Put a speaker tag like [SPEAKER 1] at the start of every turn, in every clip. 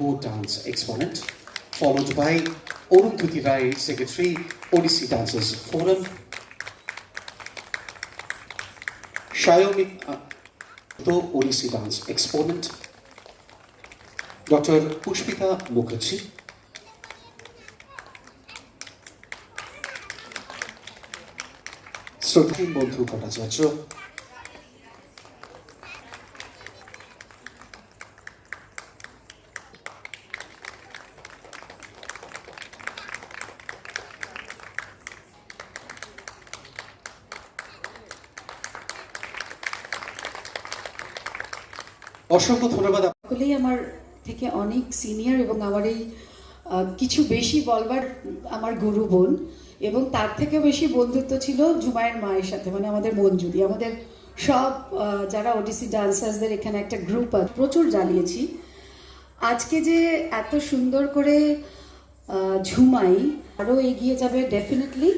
[SPEAKER 1] Who Dance Exponent, followed by Oruntuti Rai, Secretary, Odissi Dancers Forum, Xiaomi uh, the Odissi Dance Exponent, Dr. Pushpita Mukherjee, শ্রদ্ধা বন্ধু ভট্টাচার্য অসংখ্য ধন্যবাদ।
[SPEAKER 2] আপনাকে আমার থেকে অনেক সিনিয়র এবং আমার এই কিছু বেশি বলবার আমার গুরু বোন এবং তার থেকে বেশি বন্ধুত্ব ছিল জুমায়ের মায়ের সাথে মানে আমাদের মঞ্জুরি আমাদের সব যারা ওডিসি ডান্সার্সদের এখানে একটা গ্রুপ প্রচুর জ্বালিয়েছি। আজকে যে এত সুন্দর করে ঝুমাই আরও এগিয়ে যাবে ডেফিনেটলি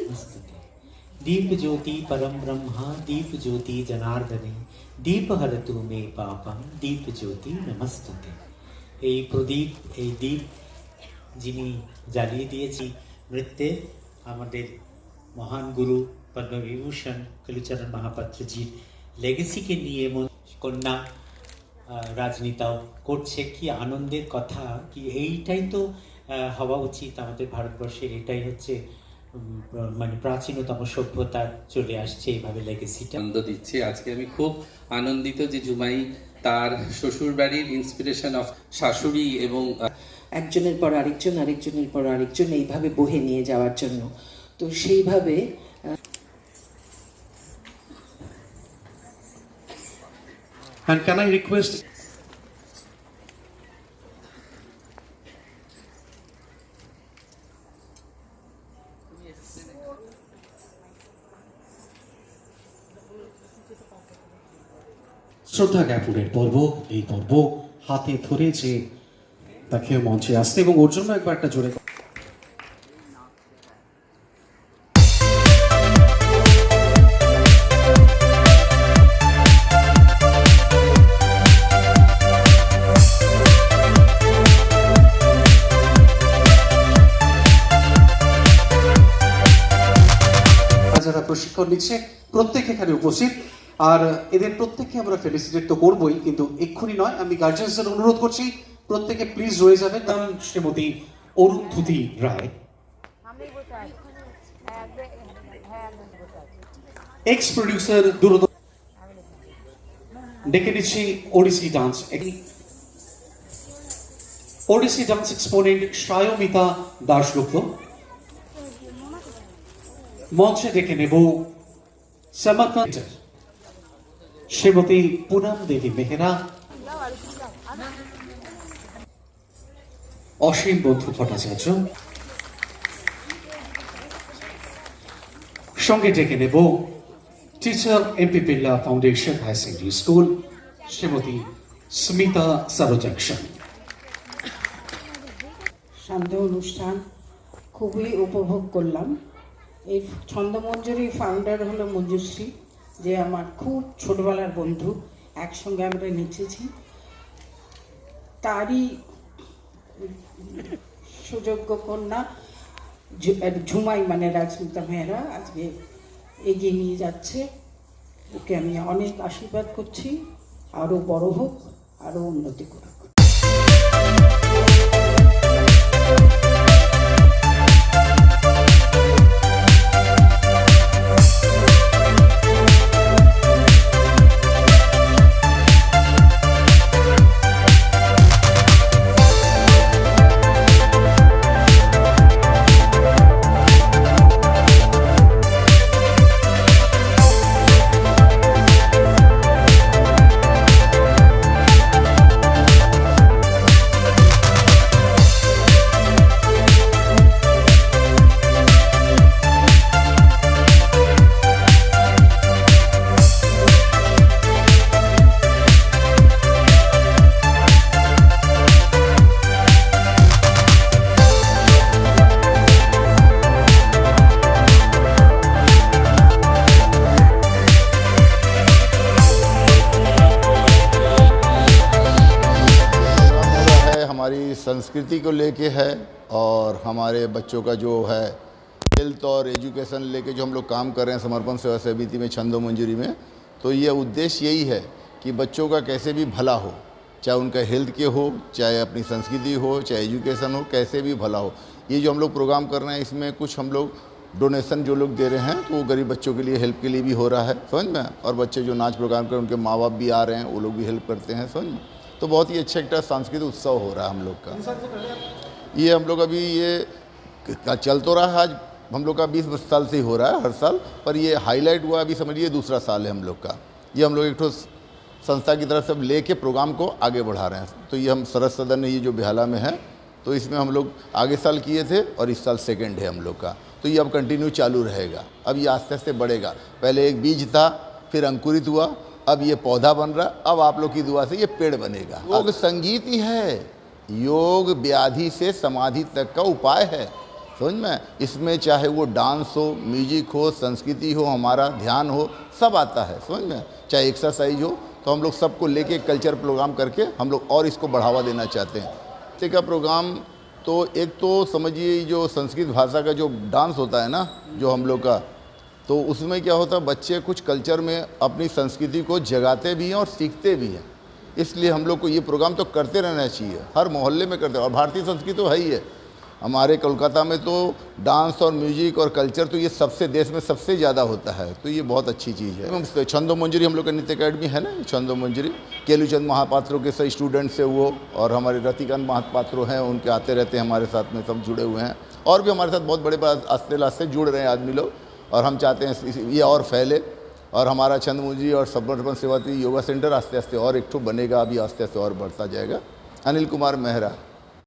[SPEAKER 3] দীপ জ্যোতি পরম ব্রহ্মা দীপ জ্যোতি জনার্দনে। দীপ হরতু মে পাপম দীপ জ্যোতি নমস্তুতে এই প্রদীপ এই দীপ যিনি জ্বালিয়ে দিয়েছি নৃত্যে আমাদের মহান গুরু পদ্মবিভূষণ কালুচরণ মহাপাত্রজির লেগেসিকে নিয়ে কন্যা রাজনীতাও করছে কি আনন্দের কথা কি এইটাই তো হওয়া উচিত আমাদের ভারতবর্ষের এটাই হচ্ছে মানে প্রাচীনতম সভ্যতা চলে আসছে এইভাবে লেগেসিটা
[SPEAKER 4] আনন্দ দিচ্ছে। আজকে আমি খুব আনন্দিত যে জুমাই তার শ্বশুর বাড়ির ইন্সপিরেশন অফ শাশুড়ি এবং
[SPEAKER 5] একজনের পর আরেকজন আরেকজনের পর আরেকজন এইভাবে বহে নিয়ে যাওয়ার জন্য। তো সেইভাবে
[SPEAKER 1] And can I request শ্রদ্ধা জ্ঞাপনের পর্ব, এই পর্ব হাতে ধরে যে তাকে মঞ্চে আসতে এবং ওর জন্য একবার একটা জোরে যারা প্রশিক্ষণ নিচ্ছে, প্রত্যেক এখানে উপস্থিত। আর এদের প্রত্যেককে আমরা ফেলিসিটেট তো করবোই, কিন্তু এক্ষুনি নয়, আমি গার্জিয়ানসদের অনুরোধ করছি, প্রত্যেকে প্লিজ রয়ে যাবে কারণ শ্রীমতী অরুন্ধুতি রায়। এক্স প্রডিউসার দূরদ ডেকে নিচ্ছি Odissi dance Odissi dance exponent Saimita Dasgupta মঞ্চে ডেকে নেব সামাকান্ত শ্রীমতী পুনম দেবী মেহরা অসীম বন্ধু ভট্টাচার্য। সঙ্গে ডেকে নেব teacher MP Birla foundation higher secondary school Shrimati Smita সারোজাকশন
[SPEAKER 6] সান্ধ্য অনুষ্ঠান খুবই উপভোগ করলাম। এই ছন্দমঞ্জুরি ফাউন্ডার হলো মঞ্জুশ্রী। যে আমার খুব ছোটবেলার বন্ধু, একসঙ্গে আমরা নেচেছি। তারই সুযোগ্য কন্যা ঝুমাই মানে রাজমিতা মেহরা আজকে এগিয়ে নিয়ে যাচ্ছে। ওকে আমি অনেক আশীর্বাদ করছি, আরও বড় হোক, আরও উন্নতি করুক।
[SPEAKER 7] हमारी संस्कृति को लेके है और हमारे बच्चों का जो है हेल्थ और एजुकेशन लेके जो हम लोग काम कर रहे हैं समर्पण सेवा समिति में, छंदो मंजूरी में तो ये उद्देश्य यही है कि बच्चों का कैसे भी भला हो, चाहे उनका हेल्थ के हो, चाहे अपनी संस्कृति हो, चाहे एजुकेशन हो, कैसे भी भला हो। ये जो हम लोग प्रोग्राम कर रहे हैं, इसमें कुछ हम लोग डोनेशन जो लोग दे रहे हैं तो वो गरीब बच्चों के लिए हेल्प के लिए भी हो रहा है, समझ में? और बच्चे जो नाच प्रोग्राम कर उनके माँ बाप भी आ रहे हैं, वो लोग भी हेल्प करते हैं, समझ में? तो बहुत ही अच्छा एक सांस्कृतिक उत्सव हो रहा है हम लोग का। ये हम लोग अभी ये चल तो रहा है आज हम लोग का बीस साल से ही हो रहा है हर साल पर ये हाईलाइट हुआ अभी समझिए दूसरा साल है हम लोग का। ये हम लोग एक ठो संस्था की तरफ़ से ले लेके प्रोग्राम को आगे बढ़ा रहे हैं। तो ये हम सरस सदन ये जो बिहाला में है तो इसमें हम लोग आगे साल किए थे और इस साल सेकेंड है हम लोग का। तो ये अब कंटिन्यू चालू रहेगा अब ये आस्ते आस्ते बढ़ेगा। पहले एक बीज था फिर अंकुरित हुआ अब ये पौधा बन रहा अब आप लोग की दुआ से ये पेड़ बनेगा। योग संगीत ही है। योग व्याधि से समाधि तक का उपाय है। समझ में? इसमें चाहे वो डांस हो म्यूज़िक हो संस्कृति हो हमारा ध्यान हो सब आता है। समझ में? चाहे एक्सरसाइज हो तो हम लोग सबको लेके कल्चर प्रोग्राम करके हम लोग और इसको बढ़ावा देना चाहते हैं। बच्चे का प्रोग्राम तो एक तो समझिए जो संस्कृत भाषा का जो डांस होता है ना जो हम लोग का तो उसमें क्या होता है, बच्चे कुछ कल्चर में अपनी संस्कृति को जगाते भी हैं और सीखते भी हैं। इसलिए हम लोग को ये प्रोग्राम तो करते रहना चाहिए, हर मोहल्ले में करते और भारतीय संस्कृति तो है ही है। हमारे कोलकाता में तो डांस और म्यूज़िक और कल्चर तो ये सबसे, देश में सबसे ज़्यादा होता है। तो ये बहुत अच्छी चीज़ है। छंदो मंजूरी हम लोग का नृत्य अकेडमी है ना? छंदो मंजूरी। केलूचंद महापात्रों के सही स्टूडेंट्स है वो और हमारे रतिकांत महापात्रों हैं, उनके आते रहते हैं हमारे साथ में, सब जुड़े हुए हैं। और भी हमारे साथ बहुत बड़े आस्ते आस्ते जुड़ रहे हैं आदमी लोग। और हम चाहते हैं ये और फैले और हमारा चंद्रमू जी और समर्पण सेवाती योगा सेंटर आस्ते आस्ते और एक ठो बनेगा, अभी आस्ते आस्ते और बढ़ता जाएगा। अनिल कुमार मेहरा।